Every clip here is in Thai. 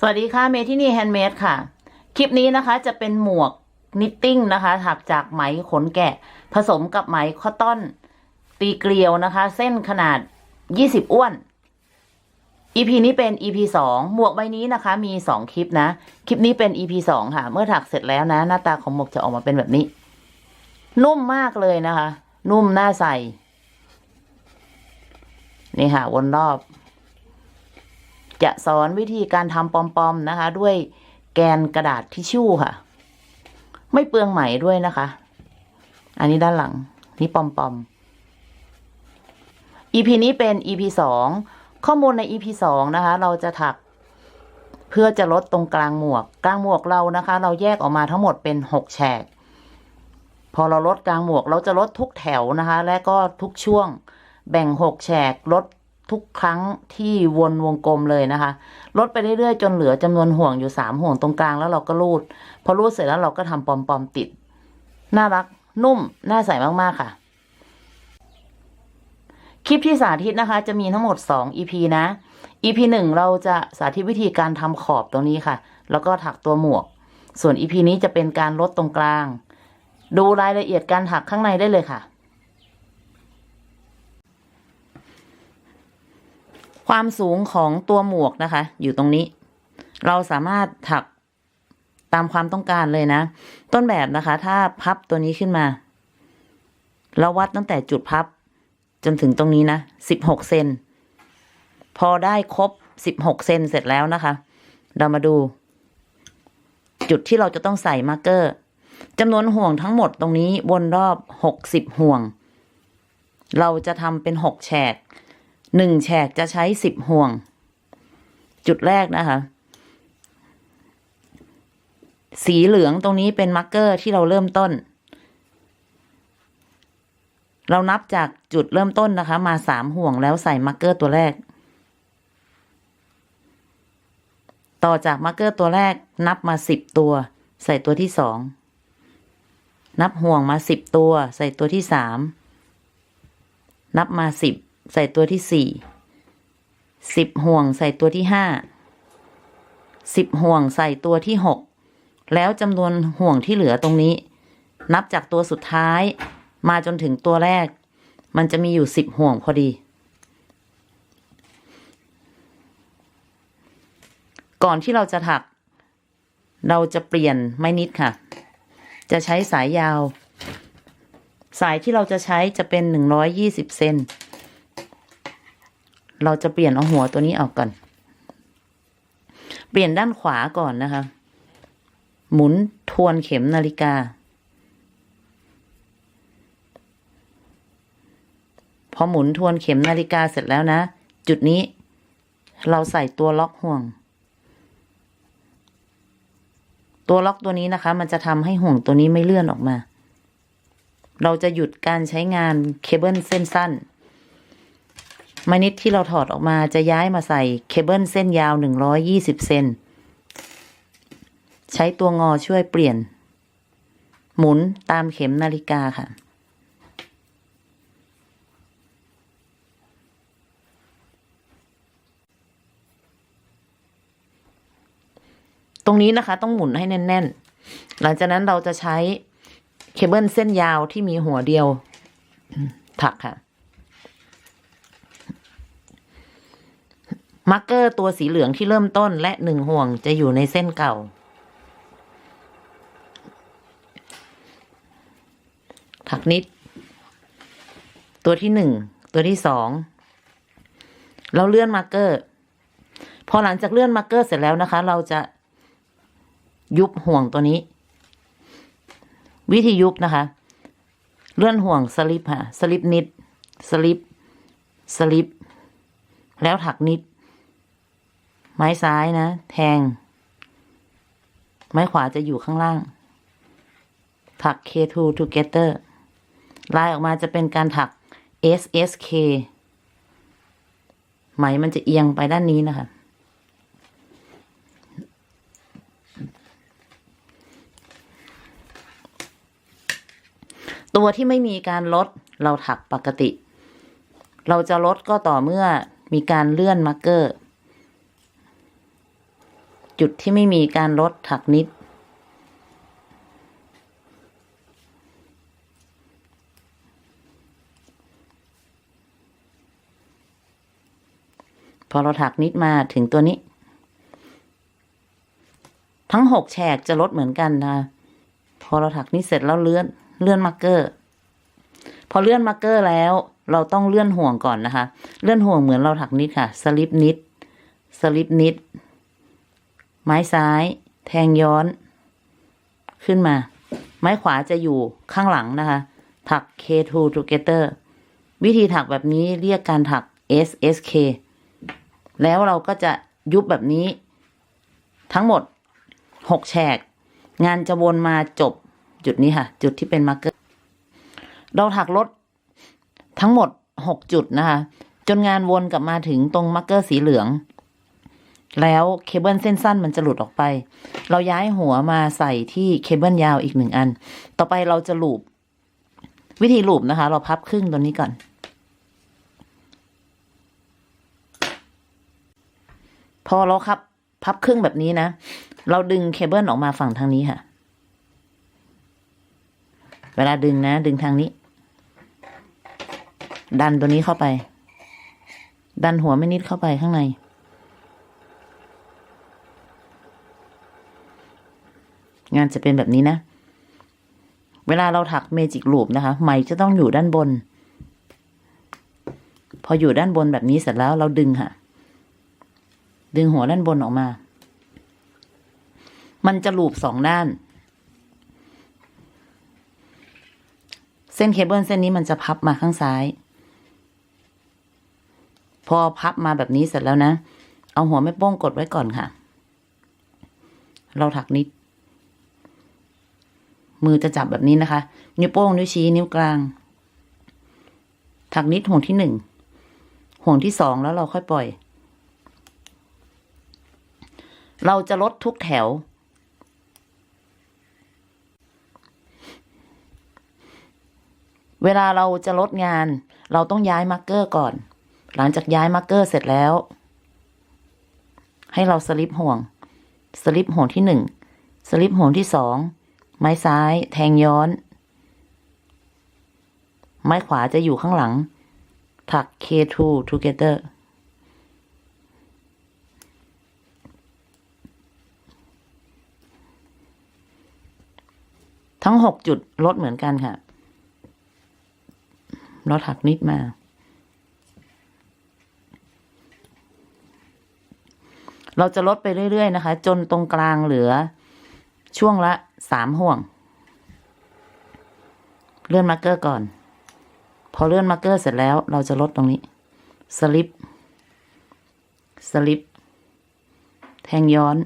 สวัสดีค่ะเมที่นี่แฮนด์เมดค่ะ คลิปนี้นะคะจะเป็นหมวกนิตติ้งนะคะถักจากไหมขนแกะ ผสมกับไหมคอตตอน ตีเกลียวนะคะ เส้นขนาด 20 อ้วน EP นี้เป็น EP สองหมวกใบนี้นะคะ มีสองคลิปนะ คลิปนี้เป็น EP สองค่ะ เมื่อถักเสร็จแล้วนะ หน้าตาของหมวกจะออกมาเป็นแบบนี้ นุ่มมากเลยนะคะ นุ่มน่าใส่ นี่ค่ะวนรอบ จะสอนวิธีการทำปอมๆนะคะ ด้วยแกนกระดาษทิชชู่ค่ะ ไม่เปลืองไหมด้วยนะคะ อันนี้ด้านหลังนี่ปอมๆ EP นี้เป็น EP สองข้อมูลใน EP สองนะคะ เราจะถักเพื่อจะลดตรงกลางหมวก กลางหมวกเรานะคะ เราแยกออกมาทั้งหมดเป็นหกแฉก พอเราลดกลางหมวก เราจะลดทุกแถวนะคะ และก็ทุกช่วง แบ่งหกแฉกลด ทุกครั้งที่วนวงกลมเลยนะคะ ลดไปเรื่อยๆ จนเหลือจำนวนห่วงอยู่สามห่วงตรงกลางแล้วเราก็รูด พอรูดเสร็จแล้วเราก็ทำปอมๆติด น่ารัก นุ่ม น่าใส่มากๆค่ะ คลิปที่สาธิตนะคะ จะมีทั้งหมด 2 EP นะ EP หนึ่งเราจะสาธิตวิธีการทำขอบตรงนี้ค่ะ แล้วก็ถักตัวหมวก ส่วน EP นี้จะเป็นการลดตรงกลาง ดูรายละเอียดการถักข้างในได้เลยค่ะ ความสูงของตัวหมวกนะคะ อยู่ตรงนี้ เราสามารถถักตามความต้องการเลยนะ ต้นแบบนะคะ ถ้าพับตัวนี้ขึ้นมา เราวัดตั้งแต่จุดพับ จนถึงตรงนี้นะสิบหกเซนพอได้ครบสิบหกเซนเสร็จแล้วนะคะ เรามาดู จุดที่เราจะต้องใส่มาร์กเกอร์จำนวนห่วงทั้งหมดตรงนี้วนรอบหกสิบห่วง เราจะทำเป็นหกแฉก หนึ่งแฉกจะใช้สิบห่วง จุดแรกนะคะ สีเหลืองตรงนี้เป็นมาร์กเกอร์ที่เราเริ่มต้น เรานับจากจุดเริ่มต้นนะคะ มาสามห่วงแล้วใส่มาร์กเกอร์ตัวแรก ต่อจากมาร์กเกอร์ตัวแรกนับมาสิบตัว ใส่ตัวที่สองนับห่วงมาสิบตัว ใส่ตัวที่สามนับมาสิบ ใส่ตัวที่สี่สิบห่วงใส่ตัวที่ห้าสิบห่วงใส่ตัวที่หกแล้วจำนวนห่วงที่เหลือตรงนี้ นับจากตัวสุดท้ายมาจนถึงตัวแรก มันจะมีอยู่สิบห่วงพอดี ก่อนที่เราจะถัก เราจะเปลี่ยนไม้นิดค่ะ จะใช้สายยาว สายที่เราจะใช้จะเป็นหนึ่งร้อยยี่สิบเซน เราจะเปลี่ยนเอาหัวตัวนี้ออกก่อน เปลี่ยนด้านขวาก่อนนะคะ หมุนทวนเข็มนาฬิกา พอหมุนทวนเข็มนาฬิกาเสร็จแล้วนะ จุดนี้ เราใส่ตัวล็อกห่วง ตัวล็อกตัวนี้นะคะ มันจะทำให้ห่วงตัวนี้ไม่เลื่อนออกมา เราจะหยุดการใช้งานเคเบิลเส้นสั้น มานิดที่เราถอดออกมาจะย้ายมาใส่เคเบิลเส้นยาวหนึ่งร้อยยี่สิบเซนใช้ตัวงอช่วยเปลี่ยน หมุนตามเข็มนาฬิกาค่ะ ตรงนี้นะคะต้องหมุนให้แน่น ๆ หลังจากนั้นเราจะใช้เคเบิลเส้นยาวที่มีหัวเดียวถักค่ะ มาร์กเกอร์ตัวสีเหลืองที่เริ่มต้นและหนึ่งห่วงจะอยู่ในเส้นเก่า ถักนิด ตัวที่หนึ่ง ตัวที่สอง เราเลื่อนมาร์กเกอร์ พอหลังจากเลื่อนมาร์กเกอร์เสร็จแล้วนะคะ เราจะยุบห่วงตัวนี้ วิธียุบนะคะ เลื่อนห่วงสลิปค่ะ สลิปนิด สลิป สลิป แล้วถักนิด ไม้ซ้ายนะ แทง ไม้ขวาจะอยู่ข้างล่าง ถัก K2 together ลายออกมาจะเป็นการถัก SSK ไหมมันจะเอียงไปด้านนี้นะคะ ตัวที่ไม่มีการลดเราถักปกติ เราจะลดก็ต่อเมื่อมีการเลื่อนมาร์กเกอร์ จุดที่ไม่มีการลดถักนิด พอเราถักนิดมาถึงตัวนี้ ทั้งหกแฉกจะลดเหมือนกันนะ พอเราถักนิดเสร็จแล้วเลื่อนเลื่อนมาร์กเกอร์ พอเลื่อนมาร์กเกอร์แล้วเราต้องเลื่อนห่วงก่อนนะคะ เลื่อนห่วงเหมือนเราถักนิดค่ะ สลิปนิด สลิปนิด ไม้ซ้าย แทงย้อน ขึ้นมา ไม้ขวาจะอยู่ข้างหลังนะคะ ถัก K2 together วิธีถักแบบนี้เรียกการถัก SSK แล้วเราก็จะยุบแบบนี้ ทั้งหมดหกแฉก งานจะวนมาจบจุดนี้ค่ะ จุดที่เป็นมาร์กเกอร์ เราถักลดทั้งหมดหกจุดนะคะ จนงานวนกลับมาถึงตรงมาร์กเกอร์สีเหลือง แล้วเคเบิลเส้นสั้นมันจะหลุดออกไป เราย้ายหัวมาใส่ที่เคเบิลยาวอีกหนึ่งอัน ต่อไปเราจะลูบวิธีลูบนะคะ เราพับครึ่งตัวนี้ก่อน พอเราครับพับครึ่งแบบนี้นะ เราดึงเคเบิลออกมาฝั่งทางนี้ค่ะ เวลาดึงนะ ดึงทางนี้ ดันตัวนี้เข้าไป ดันหัวไม่นิดเข้าไปข้างใน งานจะเป็นแบบนี้นะ เวลาเราถักเมจิกลูปนะคะ ไหมจะต้องอยู่ด้านบน พออยู่ด้านบนแบบนี้เสร็จแล้วเราดึงค่ะ ดึงหัวด้านบนออกมา มันจะลูปสองด้าน เส้นเคเบิลเส้นนี้มันจะพับมาข้างซ้าย พอพับมาแบบนี้เสร็จแล้วนะ เอาหัวแม่โป้งกดไว้ก่อนค่ะ เราถักนิด มือจะจับแบบนี้นะคะ นิ้วโป้งนิ้วชี้นิ้วกลาง ถักนิดห่วงที่หนึ่งห่วงที่สองแล้วเราค่อยปล่อย เราจะลดทุกแถว เวลาเราจะลดงาน เราต้องย้ายมาร์กเกอร์ก่อน หลังจากย้ายมาร์กเกอร์เสร็จแล้ว ให้เราสลิปห่วง สลิปห่วงที่หนึ่งสลิปห่วงที่สอง ไม้ซ้ายแทงย้อน ไม้ขวาจะอยู่ข้างหลัง ถัก K2 together ทั้งหกจุดลดเหมือนกันค่ะ เราถักนิดมา เราจะลดไปเรื่อย ๆ นะคะ จนตรงกลางเหลือช่วงละ สามห่วง เลื่อนมาร์กเกอร์ก่อน พอเลื่อนมาร์กเกอร์เสร็จแล้วเราจะลดตรงนี้สลิปสลิปแทงย้อน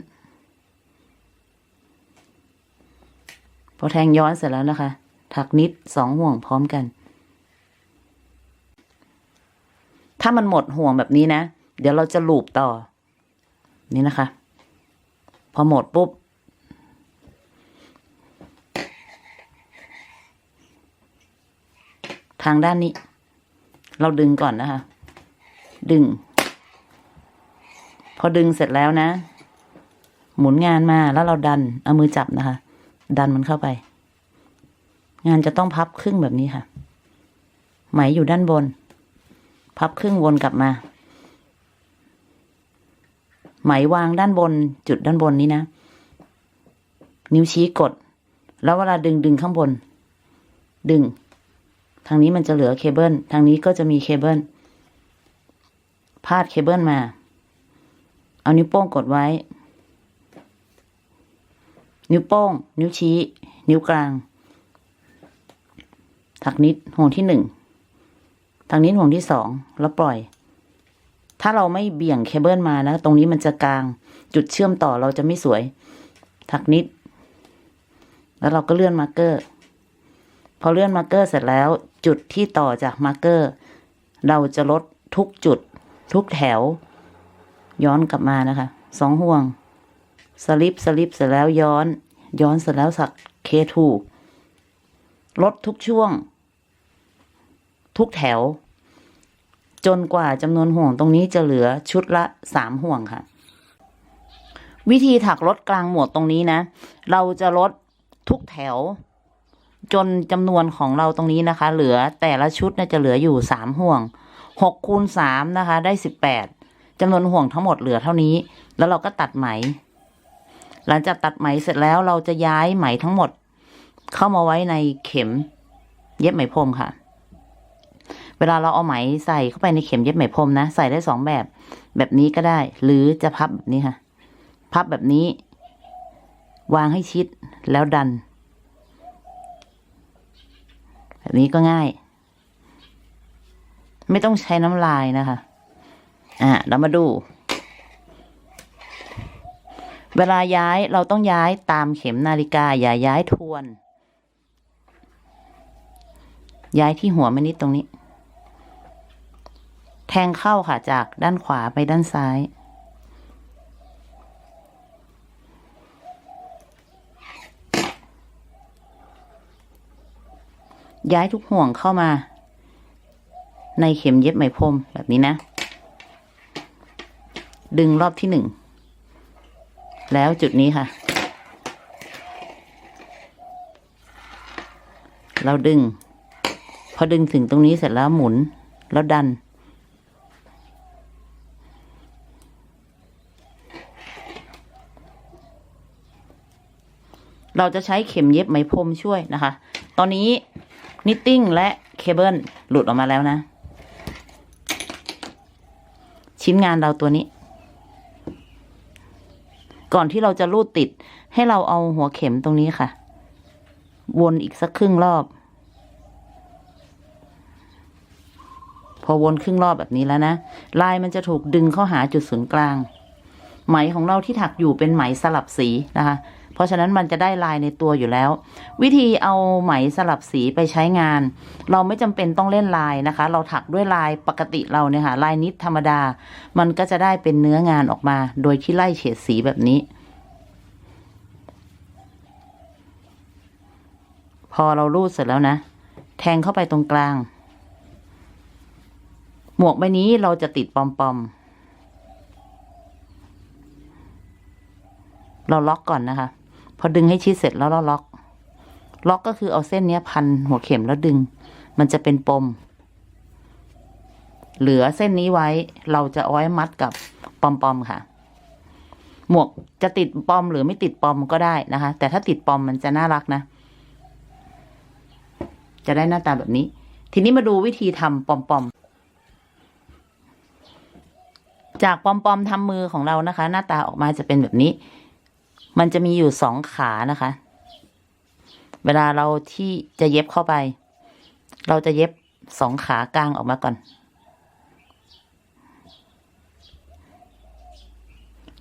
พอแทงย้อนเสร็จแล้วนะคะ ถักนิดสองห่วงพร้อมกัน ถ้ามันหมดห่วงแบบนี้นะ เดี๋ยวเราจะลูบต่อ นี่นะคะ พอหมดปุ๊บ ทางด้านนี้ เราดึงก่อนนะคะ ดึง พอดึงเสร็จแล้วนะ หมุนงานมาแล้วเราดัน เอามือจับนะคะ ดันมันเข้าไป งานจะต้องพับครึ่งแบบนี้ค่ะ ไหมอยู่ด้านบน พับครึ่งวนกลับมา ไหมวางด้านบนจุดด้านบนนี้นะ นิ้วชี้กด แล้วเวลาดึงดึงข้างบน ดึง ทางนี้มันจะเหลือเคเบิลทางนี้ก็จะมีเคเบิลพาดเคเบิลมา เอานิ้วโป้งกดไว้ นิ้วโป้ง นิ้วชี้ นิ้วกลาง ถักนิดห่วงที่หนึ่งทางนี้ห่วงที่สองแล้วปล่อย ถ้าเราไม่เบี่ยงเคเบิลมานะ ตรงนี้มันจะกลาง จุดเชื่อมต่อเราจะไม่สวย ถักนิด แล้วเราก็เลื่อนมาร์เกอร์ พอเลื่อนมาร์เกอร์เสร็จแล้ว จุดที่ต่อจากมาร์กเกอร์ เราจะลดทุกจุดทุกแถว ย้อนกลับมานะคะสองห่วง สลิปสลิปเสร็จแล้วย้อน ย้อนเสร็จแล้วสักเคทูลดทุกช่วง ทุกแถว จนกว่าจำนวนห่วงตรงนี้จะเหลือชุดละสามห่วงค่ะ วิธีถักลดกลางหมวกตรงนี้นะ เราจะลดทุกแถว จนจำนวนของเราตรงนี้นะคะ เหลือแต่ละชุดน่าจะเหลืออยู่สามห่วงหกคูณสามนะคะ ได้สิบแปดจำนวนห่วงทั้งหมดเหลือเท่านี้ แล้วเราก็ตัดไหม หลังจากตัดไหมเสร็จแล้วเราจะย้ายไหมทั้งหมด เข้ามาไว้ในเข็ม เย็บไหมพรมค่ะ เวลาเราเอาไหมใส่เข้าไปในเข็มเย็บไหมพรมนะ ใส่ได้สองแบบ แบบนี้ก็ได้ หรือจะพับแบบนี้ค่ะ พับแบบนี้ วางให้ชิดแล้วดัน แบบนี้ก็ง่าย ไม่ต้องใช้น้ำลายนะคะ อะเรามาดู เวลาย้ายเราต้องย้ายตามเข็มนาฬิกา อย่าย้ายทวน ย้ายที่หัวมานิดตรงนี้ แทงเข้าค่ะจากด้านขวาไปด้านซ้าย ย้ายทุกห่วงเข้ามา ในเข็มเย็บไหมพรมแบบนี้นะ ดึงรอบที่หนึ่ง แล้วจุดนี้ค่ะ เราดึง พอดึงถึงตรงนี้เสร็จแล้วหมุน แล้วดันเราจะใช้เข็มเย็บไหมพรมช่วยนะคะ ตอนนี้ นิตติ้งและเคเบิลหลุดออกมาแล้วนะ ชิ้นงานเราตัวนี้ ก่อนที่เราจะรูดติดให้เราเอาหัวเข็มตรงนี้ค่ะ วนอีกสักครึ่งรอบ พอวนครึ่งรอบแบบนี้แล้วนะลายมันจะถูกดึงเข้าหาจุดศูนย์กลาง ไหมของเราที่ถักอยู่เป็นไหมสลับสีนะคะ ราะฉะนั้นมันจะได้ลายในตัวอยู่แล้ว วิธีเอาไหมสลับสีไปใช้งาน เราไม่จำเป็นต้องเล่นลายนะคะ เราถักด้วยลายปกติเราเนี่ยค่ะลายนิดธรรมดา มันก็จะได้เป็นเนื้องานออกมา โดยที่ไล่เฉดสีแบบนี้ พอเรารูดเสร็จแล้วนะ แทงเข้าไปตรงกลาง หมวกใบนี้เราจะติดปอมๆเราล็อกก่อนนะคะ พอดึงให้ชิดเสร็จแล้วเราล็อก ล็อกก็คือเอาเส้นเนี้ยพันหัวเข็มแล้วดึง มันจะเป็นปม เหลือเส้นนี้ไว้ เราจะเอาไว้มัดกับปอมๆค่ะ หมวกจะติดปอมหรือไม่ติดปอมก็ได้นะคะ แต่ถ้าติดปอมมันจะน่ารักนะ จะได้หน้าตาแบบนี้ ทีนี้มาดูวิธีทำปอมๆจากปอมๆทำมือของเรานะคะ หน้าตาออกมาจะเป็นแบบนี้ มันจะมีอยู่สองขานะคะ เวลาเราที่จะเย็บเข้าไป เราจะเย็บสองขากลางออกมาก่อน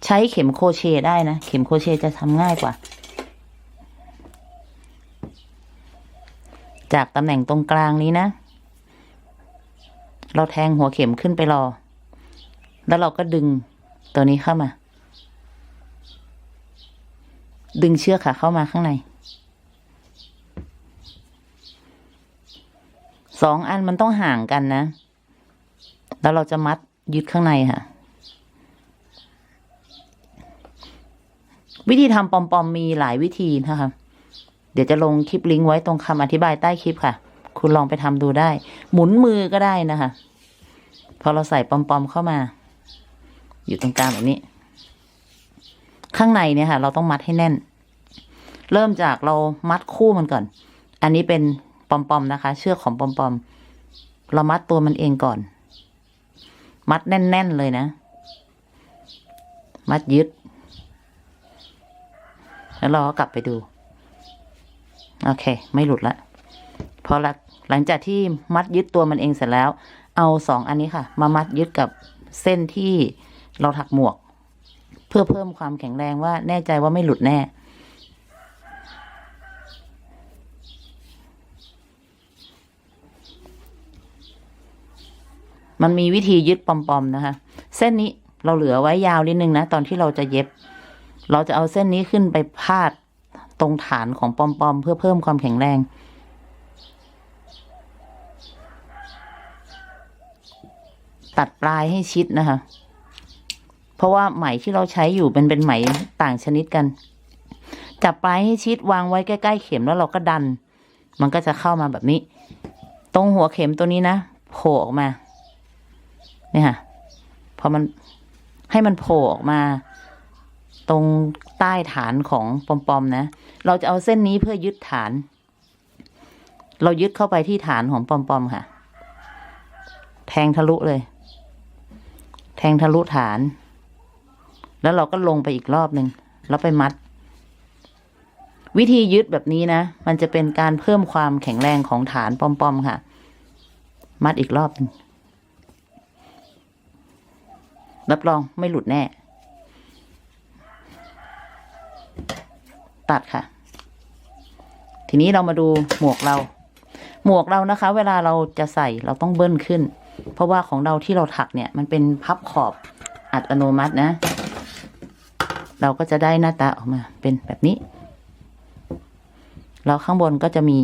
ใช้เข็มโครเชต์ได้นะ เข็มโครเชต์จะทำง่ายกว่า จากตำแหน่งตรงกลางนี้นะ เราแทงหัวเข็มขึ้นไปรอ แล้วเราก็ดึงตัวนี้เข้ามา ดึงเชือกค่ะเข้ามาข้างในสองอันมันต้องห่างกันนะ แล้วเราจะมัดยึดข้างในค่ะ วิธีทำปอมๆมีหลายวิธีนะคะ เดี๋ยวจะลงคลิปลิงก์ไว้ตรงคำอธิบายใต้คลิปค่ะ คุณลองไปทำดูได้ หมุนมือก็ได้นะคะ พอเราใส่ปอมๆเข้ามา อยู่ตรงกลางแบบนี้ ข้างในเนี่ยค่ะ เราต้องมัดให้แน่น เริ่มจากเรามัดคู่มันก่อน อันนี้เป็นปอมๆนะคะ เชือกของปอมๆเรามัดตัวมันเองก่อน มัดแน่นๆเลยนะ มัดยึด แล้วเราก็กลับไปดู โอเค ไม่หลุดละพอละหลังจากที่มัดยึดตัวมันเองเสร็จแล้ว เอาสองอันนี้ค่ะ มามัดยึดกับเส้นที่เราถักหมวก เพื่อเพิ่มความแข็งแรงว่าแน่ใจว่าไม่หลุดแน่ มันมีวิธียึดปอมๆนะคะ เส้นนี้เราเหลือไว้ยาวนิดนึงนะ ตอนที่เราจะเย็บ เราจะเอาเส้นนี้ขึ้นไปพาดตรงฐานของปอมๆเพื่อเพิ่มความแข็งแรงตัดปลายให้ชิดนะคะ เพราะว่าไหมที่เราใช้อยู่เป็นเป็นไหมต่างชนิดกัน จับปลายให้ชิดวางไว้ใกล้ๆเข็มแล้วเราก็ดัน มันก็จะเข้ามาแบบนี้ ตรงหัวเข็มตัวนี้นะโผล่ออกมาเนี่ยค่ะพอมันให้มันโผล่ออกมา ตรงใต้ฐานของปอมๆนะ เราจะเอาเส้นนี้เพื่อยึดฐาน เรายึดเข้าไปที่ฐานของปอมๆค่ะ แทงทะลุเลย แทงทะลุฐาน แล้วเราก็ลงไปอีกรอบหนึ่งแล้วไปมัด วิธียึดแบบนี้นะ มันจะเป็นการเพิ่มความแข็งแรงของฐานปอมๆค่ะ มัดอีกรอบหนึ่งรับรองไม่หลุดแน่ ตัดค่ะ ทีนี้เรามาดูหมวกเรา หมวกเรานะคะ เวลาเราจะใส่เราต้องเบิ้ลขึ้น เพราะว่าของเราที่เราถักเนี่ย มันเป็นพับขอบอัตโนมัตินะ เราก็จะได้หน้าตาออกมาเป็นแบบนี้ แล้วข้างบนก็จะมี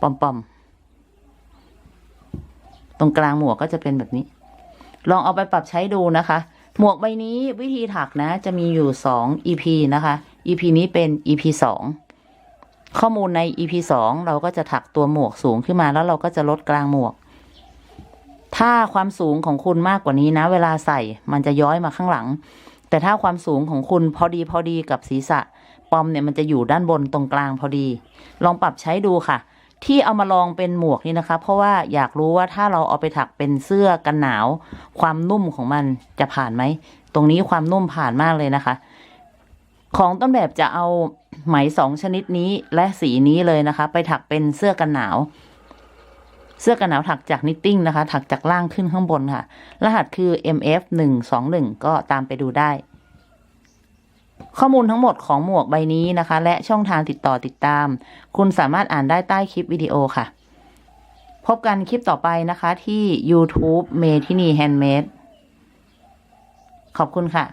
ปอมๆ ตรงกลางหมวกก็จะเป็นแบบนี้ ลองเอาไปปรับใช้ดูนะคะ หมวกใบนี้วิธีถักนะ จะมีอยู่สอง EP นะคะ EP นี้เป็น EP สองข้อมูลใน EP สองเราก็จะถักตัวหมวกสูงขึ้นมาแล้วเราก็จะลดกลางหมวก ถ้าความสูงของคุณมากกว่านี้นะ เวลาใส่มันจะย้อยมาข้างหลัง แต่ถ้าความสูงของคุณพอดีพอดีกับศีรษะ ปอมเนี่ยมันจะอยู่ด้านบนตรงกลางพอดี ลองปรับใช้ดูค่ะ ที่เอามาลองเป็นหมวกนี่นะคะ เพราะว่าอยากรู้ว่าถ้าเราเอาไปถักเป็นเสื้อกันหนาว ความนุ่มของมันจะผ่านไหม ตรงนี้ความนุ่มผ่านมากเลยนะคะ ของต้นแบบจะเอาไหมสองชนิดนี้และสีนี้เลยนะคะ ไปถักเป็นเสื้อกันหนาว เสื้อกันหนาวถักจากนิตติ้งนะคะ ถักจากล่างขึ้นข้างบนค่ะ รหัสคือ MF หนึ่งสองหนึ่งก็ตามไปดูได้ ข้อมูลทั้งหมดของหมวกใบนี้นะคะ และช่องทางติดต่อติดตาม คุณสามารถอ่านได้ใต้คลิปวิดีโอค่ะ พบกันคลิปต่อไปนะคะที่ YouTube เมทินีแฮนด์เมดขอบคุณค่ะ